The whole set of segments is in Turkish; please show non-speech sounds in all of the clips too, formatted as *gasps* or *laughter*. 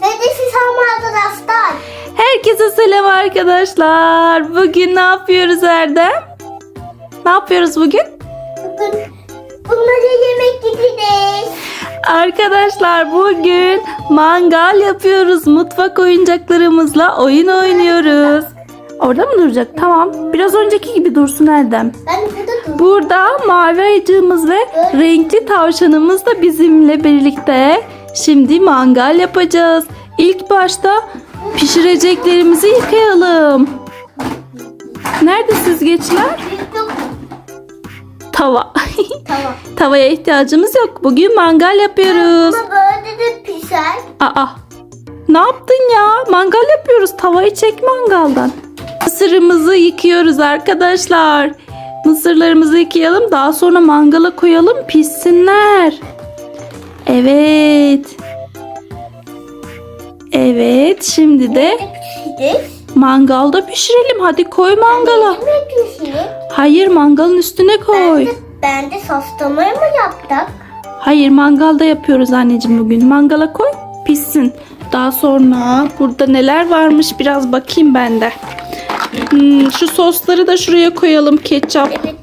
Hedefsiz ama arkadaşlar. Herkese selam arkadaşlar. Bugün ne yapıyoruz Erdem? Ne yapıyoruz bugün? Bugün bunları yemek gideceğiz. Arkadaşlar bugün mangal yapıyoruz. Mutfak oyuncaklarımızla oyun oynuyoruz. Orada mı duracak? Tamam. Biraz önceki gibi dursun Erdem. Ben burada dur. Burada mavi ayıcığımız ve renkli tavşanımız da bizimle birlikte. Şimdi mangal yapacağız. İlk başta pişireceklerimizi yıkayalım. Nerede süzgeçler? Tava. Tamam. *laughs* Tavaya ihtiyacımız yok. Bugün mangal yapıyoruz. Ama böyle de pişer. Aa. Ne yaptın ya? Mangal yapıyoruz. Tavayı çek mangaldan. Mısırımızı yıkıyoruz arkadaşlar. Mısırlarımızı yıkayalım. Daha sonra mangala koyalım pişsinler. Evet. Evet. Şimdi de mangalda pişirelim. Hadi koy mangala. Hayır mangalın üstüne Ben koy. de, ben de soflamayı mı yaptık? Hayır mangalda yapıyoruz anneciğim bugün. Mangala koy pişsin. Daha sonra burada neler varmış biraz bakayım ben de. Hmm, şu sosları da şuraya koyalım ketçap. Evet.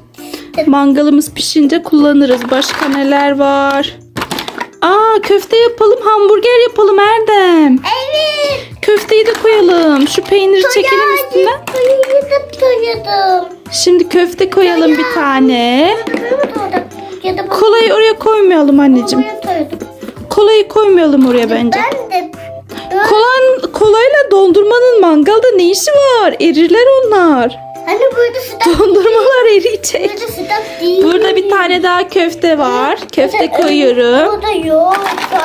Mangalımız pişince kullanırız. Başka neler var? Aa köfte yapalım, hamburger yapalım Erdem. Evet. Köfteyi de koyalım. Şu peyniri çekelim üstüne. Toyadım toyadım. Şimdi köfte koyalım bir tane. Ya da bu Kolayı oraya koymayalım anneciğim. Kolayı koymayalım oraya bence. Ben de Kolan, kolayla dondurmanın mangalda ne işi var? Erirler onlar. Hani burada sıcak Dondurmalar eriyecek. Burada sıcak değil. Burada bir tane daha köfte var. Köfte koyuyorum. Burada yok.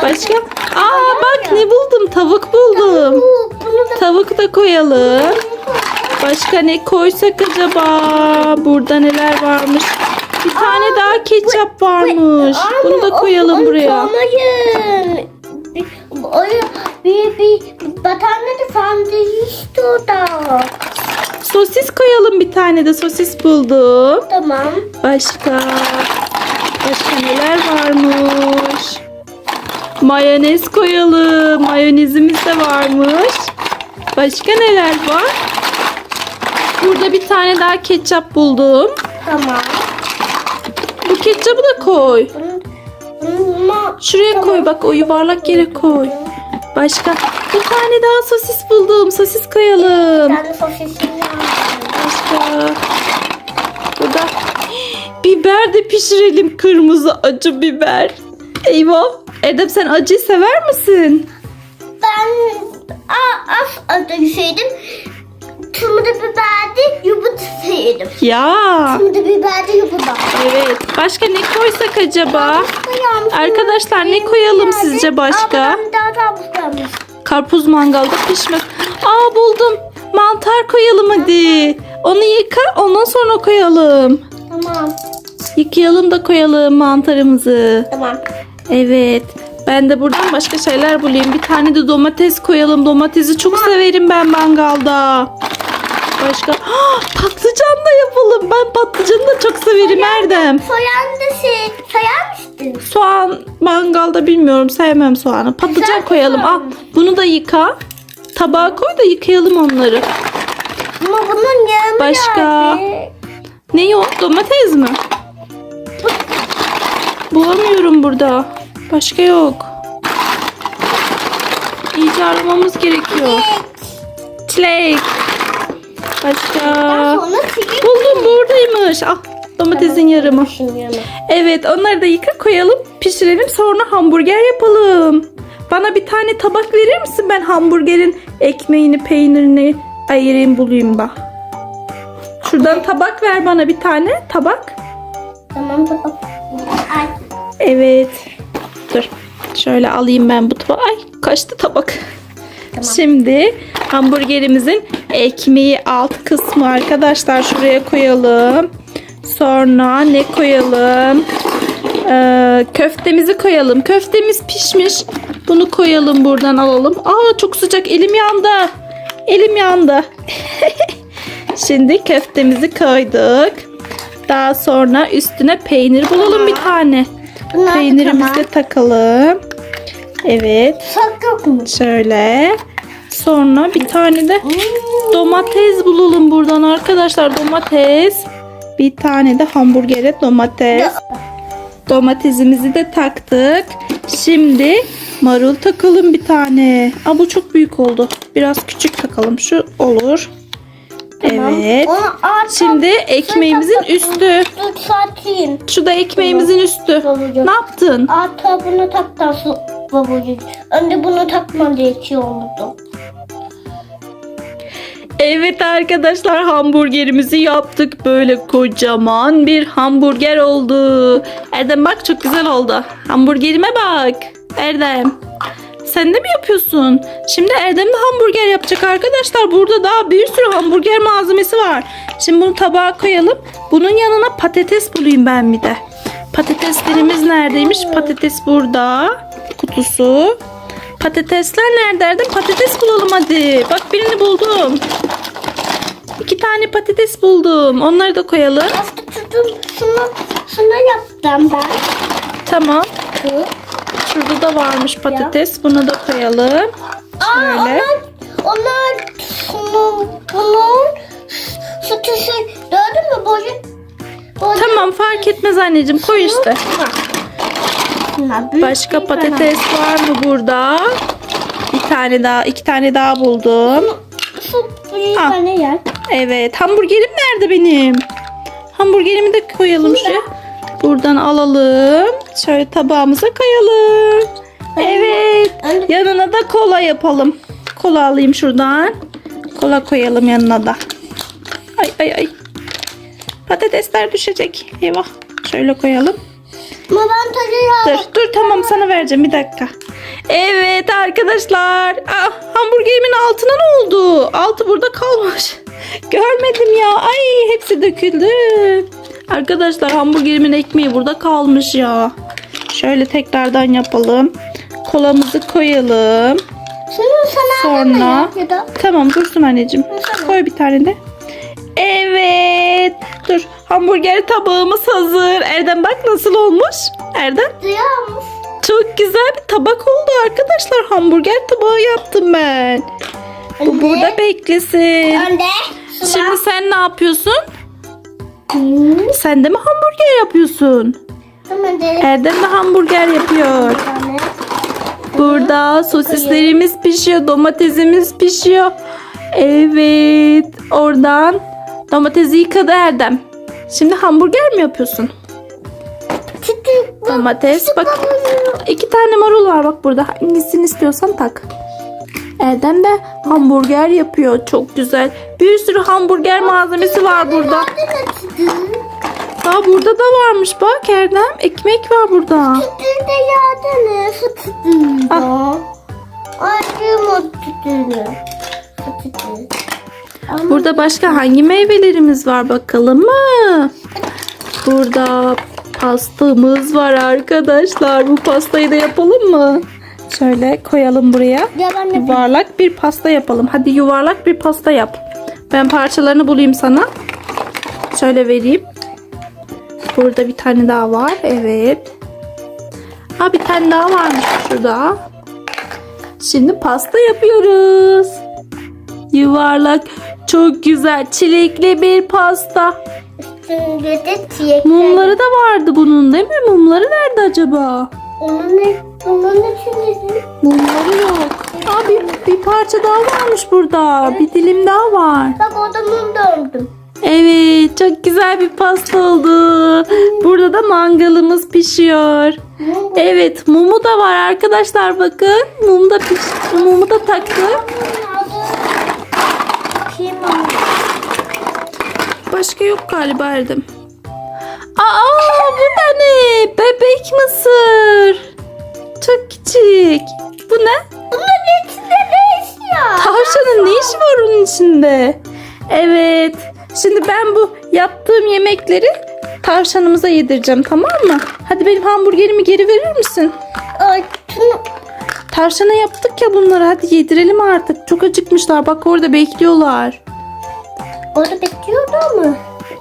Başka? Aa bak ne buldum? Tavuk buldum. Bu, Tavuk da koyalım. Başka ne koysak acaba? Burada neler varmış? Bir tane daha ketçap varmış. Bunu da koyalım buraya. Koymayın. Bir, bir, bir, bir batanda da sandviç de orada. Sosis koyalım bir tane de sosis buldum. Tamam. Başka başka neler varmış? Mayonez koyalım. Mayonezimiz de varmış. Başka neler var? Burada bir tane daha ketçap buldum. Tamam. Bu ketçapı da koy. Şuraya koy bak o yuvarlak yere koy. Başka bir tane daha sosis buldum. Sosis koyalım. ben de sosisini yaptım. Başka. Burada biber de pişirelim. Kırmızı acı biber. Eyvah. Erdem sen acıyı sever misin? Ben az adı şeydim. Tümde biberdi, yumurta yedim. Ya. Tümde biberdi, yumurta. Evet. Başka ne koysak acaba? Arkadaşlar ne koyalım sizce başka? Karpuz mangalda pişmez. Aa buldum. Mantar koyalım hadi. Onu yıka ondan sonra koyalım. Tamam. Yıkayalım da koyalım mantarımızı. Tamam. Evet. Ben de buradan başka şeyler bulayım. Bir tane de domates koyalım. Domatesi çok severim ben mangalda. Başka *gasps* patlıcan da yapalım. Ben patlıcanı da çok severim Erdem. Soyan da şey, soyar mısın? Soğan mangalda bilmiyorum. Sevmem soğanı. Patlıcan Güzel koyalım. Al. soğan. Bunu da yıka. Tabağa koy da yıkayalım onları. Ama bunun yanı Başka? geldi. Ne yok? Domates mi? Bulamıyorum burada. Başka yok. İyice aramamız gerekiyor. Çilek. Başka. Buldum buradaymış. Ah domatesin yarımı. Evet onları da yıka koyalım. Pişirelim sonra hamburger yapalım. Bana bir tane tabak verir misin? Ben hamburgerin ekmeğini peynirini ayırayım bulayım bak. Şuradan tabak ver bana bir tane tabak. Tamam tamam. Ay. Evet. Dur. Şöyle alayım ben bu tabağı. Ay kaçtı tabak. Şimdi hamburgerimizin ekmeği alt kısmı arkadaşlar şuraya koyalım. Sonra ne koyalım? Ee, köftemizi koyalım. Köftemiz pişmiş. Bunu koyalım buradan alalım. Aa çok sıcak elim yandı. Elim yandı. *laughs* Şimdi köftemizi koyduk. Daha sonra üstüne peynir bulalım bir tane. Bunlar Peynirimizi de takalım. Evet. Sak yok mu? Şöyle. Sonra bir tane de domates bulalım buradan arkadaşlar. Domates. Bir tane de hamburgere domates. Domatesimizi de taktık. Şimdi marul takalım bir tane. Aa, bu çok büyük oldu. Biraz küçük takalım. Şu olur. Evet. Onu. Şimdi ekmeğimizin üstü. Dur satayım. Şu da ekmeğimizin üstü. Babacığım. Ne yaptın? Ata bunu taktan babacığım. Önce bunu takma diye şey oldu. Evet arkadaşlar hamburgerimizi yaptık. Böyle kocaman bir hamburger oldu. Erdem bak çok güzel oldu. Hamburgerime bak. Erdem. Sen de mi yapıyorsun? Şimdi Erdem de hamburger yapacak arkadaşlar. Burada daha bir sürü hamburger malzemesi var. Şimdi bunu tabağa koyalım. Bunun yanına patates bulayım ben bir de. Patateslerimiz neredeymiş? Patates burada. Kutusu. Patatesler nerede Erdem? Patates bulalım hadi. Bak birini buldum. İki tane patates buldum. Onları da koyalım. Aslında şunu, şunu yaptım ben. Tamam. Şu. Şurada da varmış patates. Bunu da koyalım. Aa, Şöyle. onlar, onlar şunu, bunun sütüsü gördün mü boyu? boyu Tamam fark etmez anneciğim. Koy işte. Başka bir patates var mı burada? Bir tane daha, iki tane daha buldum. tane. Şu büyük Al. tane yer. Evet. Hamburgerim nerede benim? Hamburgerimi de koyalım şu. Buradan alalım. Şöyle tabağımıza koyalım. Evet. Yanına da kola yapalım. Kola alayım şuradan. Kola koyalım yanına da. Ay ay ay. Patatesler düşecek. Eyvah. Şöyle koyalım. Tadı Dur dur tamam sana vereceğim bir dakika. Evet arkadaşlar. Ah, hamburgerimin altına ne oldu? Altı burada kalmış. Görmedim ya. Ay hepsi döküldü. Arkadaşlar hamburgerimin ekmeği burada kalmış ya. Şöyle tekrardan yapalım. Kolamızı koyalım. Şunu sana Sonra-. Tamam dursun anneciğim. Tamam. Koy bir tane de. Evet. Dur. Hamburger tabağımız hazır. Erdem bak nasıl olmuş. Erdem. Duyuyor? Çok güzel bir tabak oldu arkadaşlar. Hamburger tabağı yaptım ben. Bu burada beklesin. Şuna. Şimdi sen ne yapıyorsun? Hmm. Sen de mi hamburger yapıyorsun? Erdem de hamburger yapıyor. Burada sosislerimiz pişiyor, domatesimiz pişiyor. Evet, oradan domatesi yıkadı Erdem. Şimdi hamburger mi yapıyorsun? Domates, bak iki tane marul var bak burada. Hangisini istiyorsan tak. Erdem de hamburger yapıyor. Çok güzel. Bir sürü hamburger malzemesi var burada. Daha burada da varmış bak Erdem. Ekmek var burada. Sütünde yağdını. Sütünde. Acım o sütünü. Sütünü. Ama Burada başka hangi meyvelerimiz var bakalım mı? Burada pastamız var arkadaşlar. Bu pastayı da yapalım mı? Şöyle koyalım buraya. Yuvarlak bir pasta yapalım. Hadi yuvarlak bir pasta yap. Ben parçalarını bulayım sana. Şöyle vereyim. Burada bir tane daha var. Evet. Ha bir tane daha varmış şurada. Şimdi pasta yapıyoruz. Yuvarlak. Çok güzel. Çilekli bir pasta. Üstünde de çiçekler. Mumları da vardı bunun değil mi? Mumları nerede acaba? Onun ne? Onun içinde. Mumları yok. Aa, bir, bir parça daha varmış burada. Bir dilim daha var. Bak orada mum döndüm. Evet çok güzel bir pasta oldu. Burada da mangalımız pişiyor. Evet mumu da var arkadaşlar bakın. Mum da piş mumu da taktık. Kim Başka yok galiba Erdem. Aa bu da ne? Bebek mısır. Çok küçük. Bu ne? Bunun içinde ne iş ya? Tavşanın ne işi var onun içinde? Evet. Şimdi ben bu yaptığım yemekleri tavşanımıza yedireceğim tamam mı? Hadi benim hamburgerimi geri verir misin? Ay, Tavşana yaptık ya bunları hadi yedirelim artık. Çok acıkmışlar bak orada bekliyorlar. orada bekliyordu ama.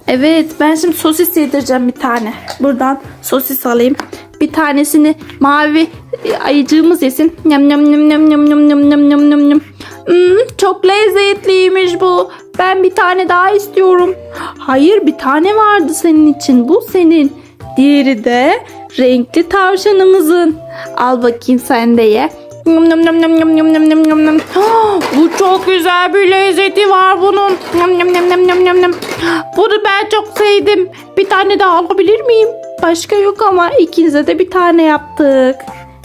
Evet ben şimdi sosis yedireceğim bir tane. Buradan sosis alayım. Bir tanesini mavi e, ayıcığımız yesin. Nyam nyam nyam nyam nyam nyam nyam nyam nyam nyam nyam. Hmm, çok lezzetliymiş bu. Ben bir tane daha istiyorum. Hayır bir tane vardı senin için. Bu senin. Diğeri de renkli tavşanımızın. Al bakayım sen de ye. Nyam nyam nyam nyam nyam nyam nyam nyam nyam. Ah, Bu çok güzel bir lezzeti var bunun. Nyam nyam nyam nyam nyam nyam nyam. Bunu ben çok sevdim. Bir tane daha alabilir miyim? Başka yok ama ikinize de bir tane yaptık.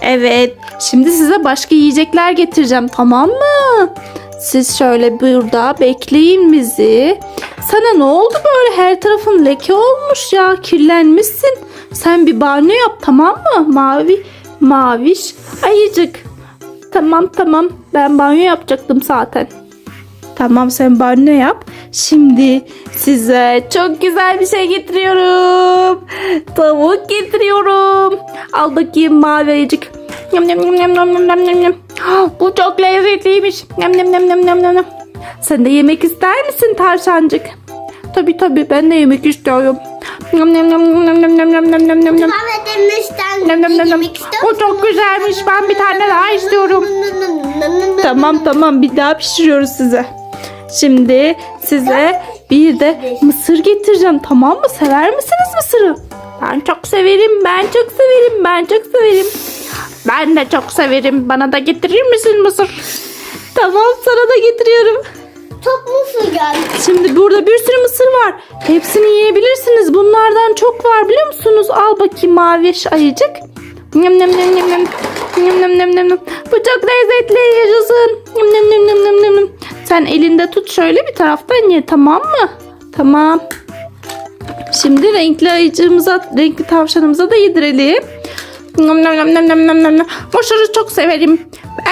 Evet. Şimdi size başka yiyecekler getireceğim tamam mı? Siz şöyle burada bekleyin bizi. Sana ne oldu böyle her tarafın leke olmuş ya kirlenmişsin. Sen bir banyo yap tamam mı? Mavi, maviş, ayıcık. Tamam tamam ben banyo yapacaktım zaten. Tamam sen banyo yap. Şimdi size çok güzel bir şey getiriyorum. Tavuk getiriyorum. Al bakayım mavi ayıcık. Yum yum yum yum yum yum. Ah, Bu çok lezzetliymiş. Yum yum yum yum yum yum. Sen de yemek ister misin tavşancık? Tabii tabii ben de yemek istiyorum. Yum yum yum yum. Kahvedenizden Nam nam nam nam. yemek istiyor O çok güzelmiş. Ben bir tane daha istiyorum. Tamam tamam bir daha pişiriyoruz size. Şimdi size bir de mısır getireceğim tamam mı? Sever misiniz mısırı? Ben çok severim, ben çok severim, ben çok severim. Ben de çok severim. Bana da getirir misin mısır? Tamam sana da getiriyorum. Çok mısır geldi. Şimdi burada bir sürü mısır var. Hepsini yiyebilirsiniz. Bunlardan çok var biliyor musunuz? Al bakayım mavi ayıcık. Nem nem nem nem nem. Nem nem nem nem nem. Bu çok lezzetli yaşasın. Nem nem nem nem nem nem. Sen elinde tut şöyle bir taraftan ye tamam mı? Tamam. Şimdi renkli ayıcığımıza, renkli tavşanımıza da yedirelim. Nam nam nam nam nam nam nam. Mısırı çok severim.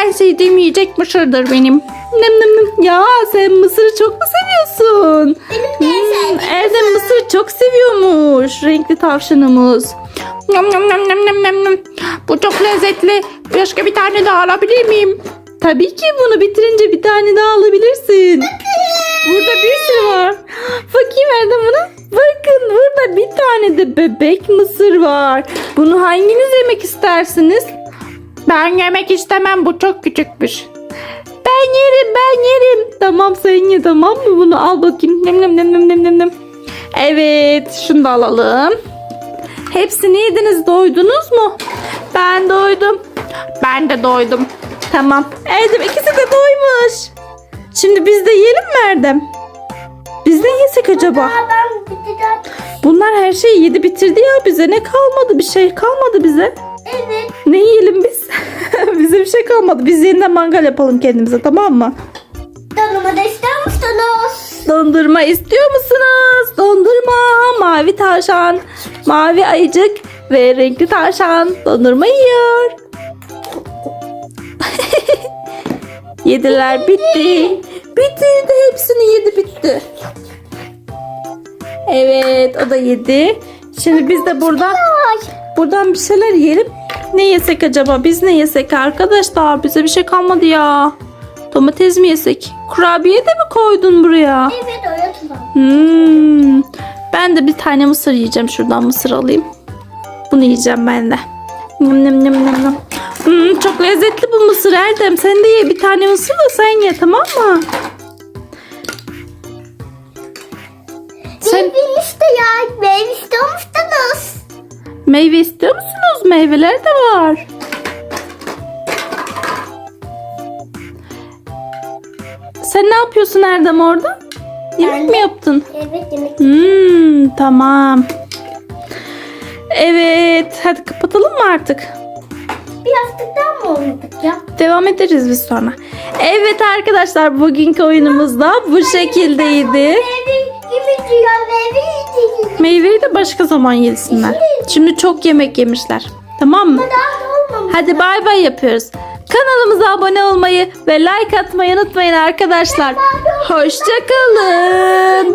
En sevdiğim yiyecek mısırdır benim. Nam nam nam. Ya sen mısırı çok mu seviyorsun? Benim de hmm, Erdem mısır çok seviyormuş renkli tavşanımız. Nyam nyam nyam nyam nyam nyam nyam. Bu çok lezzetli. Başka bir tane daha alabilir miyim? Tabii ki bunu bitirince bir tane daha alabilirsin. Burada bir sürü var. Bakayım Erdem buna. Bakın burada bir tane de bebek mısır var. Bunu hanginiz yemek istersiniz? Ben yemek istemem bu çok küçükmüş. Ben yerim ben yerim. Tamam sen ye tamam mı bunu al bakayım. Nem nem nem nem nem nem. Evet şunu da alalım. Hepsini yediniz doydunuz mu? Ben doydum. Ben de doydum. Tamam. Erdem ikisi de doymuş. Şimdi biz de yiyelim mi Erdem? Biz ne yesek acaba? Bunlar her şeyi yedi bitirdi ya bize. Ne kalmadı? Bir şey kalmadı bize. Evet. Ne yiyelim biz? *laughs* bize bir şey kalmadı. Biz yeniden mangal yapalım kendimize tamam mı? Da ister misiniz? Dondurma istiyor musunuz? Dondurma, mavi tavşan, mavi ayıcık ve renkli tavşan dondurma yiyor. *laughs* Yediler bitti. Bitirdi hepsini yedi bitti. Evet o da yedi. Şimdi biz de buradan buradan bir şeyler yiyelim. Ne yesek acaba? Biz ne yesek arkadaşlar? Bize bir şey kalmadı ya. Domates mi yesek? Kurabiye de mi koydun buraya? Evet öyle. Hmm. Ben de bir tane mısır yiyeceğim. Şuradan mısır alayım. Bunu yiyeceğim ben de. Nem nem nem nem nem. Hmm, çok lezzetli bu mısır Erdem. Sen de ye bir tane mısır da sen ye tamam mı? Sen Meyve işte ya. Meyve istiyor musunuz? meyve istiyor musunuz? Meyveler de var. Sen ne yapıyorsun Erdem orada? Yemek Ben mi de- yaptın? Evet yemek. Hmm, tamam. Evet, hadi kapatalım mı artık? Bir yastıktan mı oynadık ya? Devam ederiz biz sonra. Evet arkadaşlar, bugünkü oyunumuz da bu şekildeydi. Meyveyi de başka zaman yesinler. Şimdi çok yemek yemişler. Tamam mı? Daha. Hadi bay bay yapıyoruz. Kanalımıza abone olmayı ve like atmayı unutmayın arkadaşlar. Hoşçakalın.